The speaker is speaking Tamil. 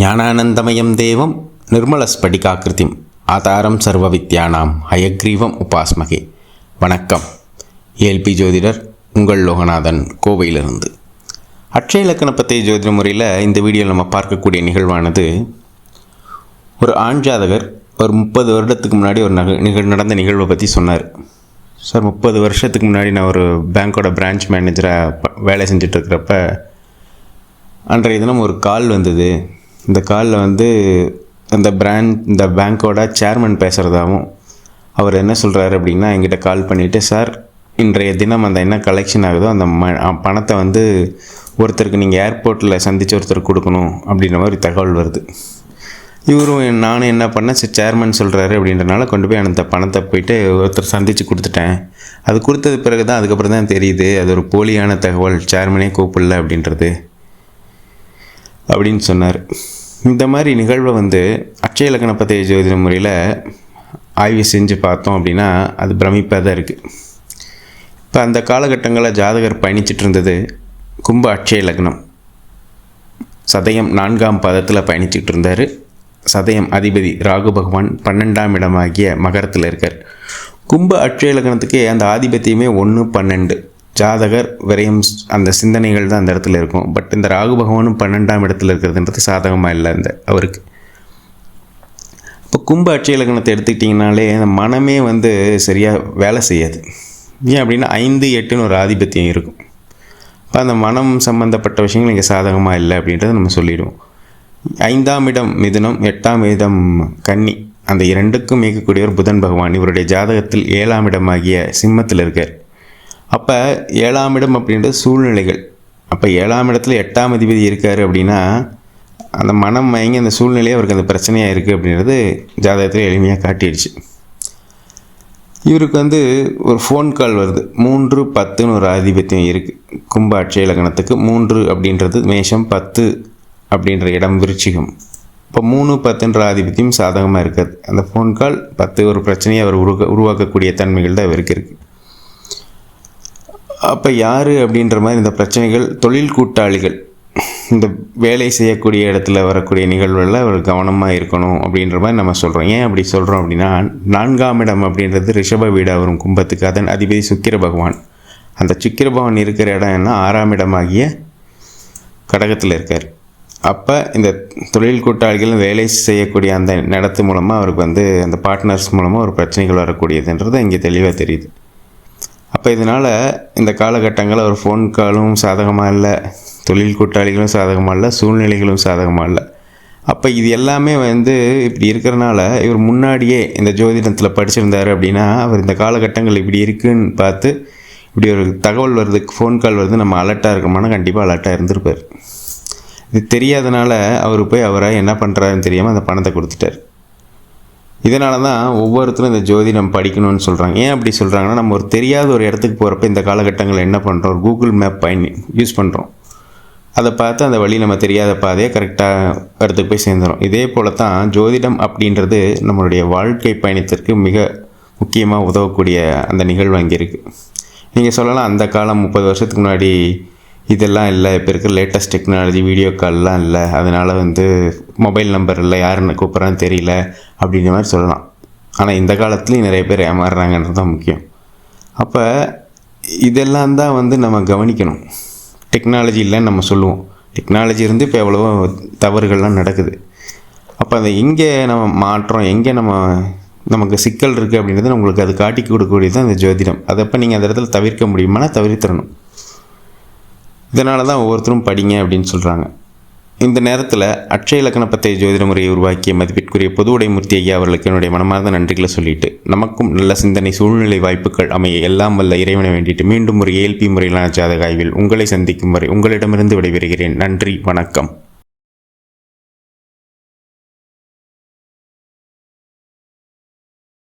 ஞானானந்தமயம் தேவம் நிர்மலஸ்படிகாக்கிருதிம் ஆதாரம் சர்வ வித்யானாம் ஹயக்ரீவம் உபாஸ்மகே. வணக்கம். ஏல்பி ஜோதிடர் உங்கள் லோகநாதன் கோவையிலிருந்து. அட்சய இலக்கண பற்றிய ஜோதிட முறையில் இந்த வீடியோவில் நம்ம பார்க்கக்கூடிய நிகழ்வானது ஒரு ஆண் ஜாதகர் ஒரு முப்பது வருடத்துக்கு முன்னாடி ஒரு நக நிகழ் நடந்த நிகழ்வை பற்றி சொன்னார். சார் முப்பது வருஷத்துக்கு முன்னாடி நான் ஒரு பேங்க்கோட பிரான்ச் மேனேஜராக வேலை செஞ்சிட்ருக்கிறப்ப அன்றைய தினம் ஒரு கால் வந்தது. இந்த காலில் வந்து அந்த பிராண்ட் இந்த பேங்க்கோட சேர்மன் பேசுகிறதாவும் அவர் என்ன சொல்கிறாரு அப்படின்னா என்கிட்ட கால் பண்ணிவிட்டு சார் இன்றைய தினம் அந்த என்ன கலெக்ஷன் ஆகுதோ அந்த ம பணத்தை வந்து ஒருத்தருக்கு நீங்கள் ஏர்போர்ட்டில் சந்தித்து ஒருத்தர் கொடுக்கணும் அப்படின்ற மாதிரி தகவல் வருது. இவரும் நானும் என்ன பண்ணேன் சரி சேர்மன் சொல்கிறாரு அப்படின்றனால கொண்டு போய் அந்த பணத்தை போயிட்டு ஒருத்தர் சந்தித்து கொடுத்துட்டேன். அது கொடுத்தது பிறகு தான் அதுக்கப்புறம் தான் தெரியுது அது ஒரு போலியான தகவல் சேர்மனே கூப்பிடல அப்படின்றது. அப்படின்னு சொன்னார். இந்த மாதிரி நிகழ்வை வந்து அட்சய இலக்கண பத்திய ஜோதிட முறையில் ஆய்வு செஞ்சு பார்த்தோம் அப்படின்னா அது பிரமிப்பாக தான் இருக்குது இப்போ அந்த காலகட்டங்களில் ஜாதகர் பயணிச்சிட்டு இருந்தது கும்ப அட்சய லக்னம். சதயம் நான்காம் பாதத்தில் பயணிச்சுட்டு இருந்தார். சதயம் அதிபதி ராகு பகவான் பன்னெண்டாம் இடமாகிய மகரத்தில் இருக்கார். கும்ப அட்சய லக்னத்துக்கு அந்த ஆதிபத்தியமே ஒன்று பன்னெண்டு. ஜாதகர் விரையும் அந்த சிந்தனைகள் தான் அந்த இடத்துல இருக்கும். பட் இந்த ராகு பகவானும் பன்னெண்டாம் இடத்துல இருக்கிறதுன்றது சாதகமாக இல்லை அந்த அவருக்கு. இப்போ கும்ப அட்சய லக்னத்தை எடுத்துக்கிட்டிங்கனாலே அந்த மனமே வந்து சரியாக வேலை செய்யாது. ஏன் அப்படின்னா ஐந்து எட்டுன்னு ஒரு ஆதிபத்தியம் இருக்கும். இப்போ அந்த மனம் சம்மந்தப்பட்ட விஷயங்கள் இங்கே சாதகமாக இல்லை அப்படின்றத நம்ம சொல்லிடுவோம். ஐந்தாம் இடம் மிதுனம் எட்டாம் இடம் கன்னி. அந்த இரண்டுக்கும் இயக்கக்கூடியவர் புதன் பகவான் இவருடைய ஜாதகத்தில் ஏழாம் இடமாகிய சிம்மத்தில் இருக்கார். அப்போ ஏழாம் இடம் அப்படின்றது சூழ்நிலைகள். அப்போ ஏழாம் இடத்துல எட்டாம் அதிபதி இருக்கார் அப்படின்னா அந்த மனம் மயங்கி அந்த சூழ்நிலையே அவருக்கு அந்த பிரச்சனையாக இருக்குது அப்படின்றது ஜாதகத்தில் எளிமையாக காட்டிடுச்சு. இவருக்கு வந்து ஒரு ஃபோன் கால் வருது. மூன்று பத்துன்னு ஒரு ஆதிபத்தியம் இருக்குது கும்ப அட்சய லக்னத்துக்கு மூன்று அப்படின்றது மேஷம் பத்து அப்படின்ற இடம் விருச்சிகம். இப்போ மூணு பத்துன்ற ஆதிபத்தியம் சாதகமாக இருக்காது. அந்த ஃபோன் கால் பத்து ஒரு பிரச்சனையை அவர் உருவா உருவாக்கக்கூடிய தன்மைகள் தான் இவருக்கு இருக்குது அப்போ யார் அப்படின்ற மாதிரி இந்த பிரச்சனைகள் தொழில் கூட்டாளிகள் இந்த வேலை செய்யக்கூடிய இடத்துல வரக்கூடிய நிகழ்வுகளில் அவர் கவனமாக இருக்கணும் அப்படின்ற மாதிரி நம்ம சொல்கிறோம் ஏன் அப்படி சொல்கிறோம் அப்படின்னா நான்காம் இடம் அப்படின்றது ரிஷப வீடாக வரும் கும்பத்துக்கு. அதன் அதிபதி சுக்கிர பகவான். அந்த சுக்கிர பகவான் இருக்கிற இடம் என்ன? ஆறாம் இடமாகிய கடகத்தில் இருக்கார். அப்போ இந்த தொழில் கூட்டாளிகள் வேலை செய்யக்கூடிய அந்த நடத்து மூலமாக அவருக்கு வந்து அந்த பார்ட்னர்ஸ் மூலமாக ஒரு பிரச்சனைகள் வரக்கூடியதுன்றது இங்கே தெளிவாக தெரியுது. அப்போ இதனால் இந்த காலகட்டங்களில் ஒரு ஃபோன் காலும் சாதகமாக இல்லை தொழில் கூட்டாளிகளும் சாதகமாக இல்லை சூழ்நிலைகளும் சாதகமாக இல்லை. அப்போ இது எல்லாமே வந்து இப்படி இருக்கிறனால இவர் முன்னாடியே இந்த ஜோதிடத்தில் படிச்சிருந்தார் அப்படின்னா அவர் இந்த காலகட்டங்கள் இப்படி இருக்குன்னு பார்த்து இப்படி ஒரு தகவல் வருது ஃபோன் கால் வருது நம்ம அலர்ட்டாக இருக்கோம்னா கண்டிப்பாக அலர்ட்டாக இருந்திருப்பார். இது தெரியாதனால அவர் போய் அவராக என்ன பண்ணுறாருன்னு தெரியாமல் அந்த பணத்தை கொடுத்துட்டார். இதனால தான் ஒவ்வொருத்தரும் இந்த ஜோதிடம் படிக்கணும்னு சொல்கிறாங்க ஏன் அப்படி சொல்கிறாங்கன்னா நம்ம ஒரு தெரியாத ஒரு இடத்துக்கு போகிறப்ப இந்த காலகட்டங்களில் என்ன பண்ணுறோம் கூகுள் மேப் பயன் யூஸ் பண்ணுறோம் அதை பார்த்து அந்த வழி நம்ம தெரியாத பாதையை கரெக்டாக இடத்துக்கு போய் சேர்ந்துடும் இதே போல தான் ஜோதிடம் அப்படின்றது நம்மளுடைய வாழ்க்கை பயணத்திற்கு மிக முக்கியமாக உதவக்கூடிய அந்த நிகழ்வு அங்கே இருக்குது நீங்கள் சொல்லலாம் அந்த காலம் முப்பது வருஷத்துக்கு முன்னாடி இதெல்லாம் இல்லை. இப்போ இருக்கிற லேட்டஸ்ட் டெக்னாலஜி வீடியோ கால்லாம் இல்லை. அதனால் வந்து மொபைல் நம்பர் இல்லை யாருன்னு கூப்பிட்றான்னு தெரியல அப்படின்ற மாதிரி சொல்லலாம். ஆனால் இந்த காலத்துலேயும் நிறைய பேர் ஏமாறுறாங்கன்றது தான் முக்கியம். அப்போ இதெல்லாம் தான் வந்து நம்ம கவனிக்கணும். டெக்னாலஜி இல்லைன்னு நம்ம சொல்லுவோம். டெக்னாலஜி இருந்து இப்போ எவ்வளவோ தவறுகள்லாம் நடக்குது. அப்போ அதை எங்கே நம்ம மாற்றோம் எங்கே நம்ம நமக்கு சிக்கல் இருக்குது அப்படின்றது உங்களுக்கு அது காட்டி கொடுக்கக்கூடியது தான் அந்த ஜோதிடம். அதை அப்போ நீங்கள் அந்த இடத்துல தவிர்க்க முடியுமானா தவிர்த்திடணும். இதனால தான் ஒவ்வொருத்தரும் படிங்க அப்படின்னு சொல்கிறாங்க இந்த நேரத்தில் அட்சய இலக்கண பத்திய ஜோதிட முறையை உருவாக்கிய மதிப்பிற்குரிய பொது உடைமூர்த்தி ஐயா அவர்களுக்கு என்னுடைய மனமார்ந்த நன்றிகளை சொல்லிட்டு நமக்கும் நல்ல சிந்தனை சூழ்நிலை வாய்ப்புகள் அமைய எல்லாம் வல்ல இறைவனை வேண்டிட்டு மீண்டும் ஒரு ஏல்பி முறையிலான ஜாதக ஆய்வில் உங்களை சந்திக்கும் வரை உங்களிடமிருந்து விடைபெறுகிறேன். நன்றி வணக்கம்.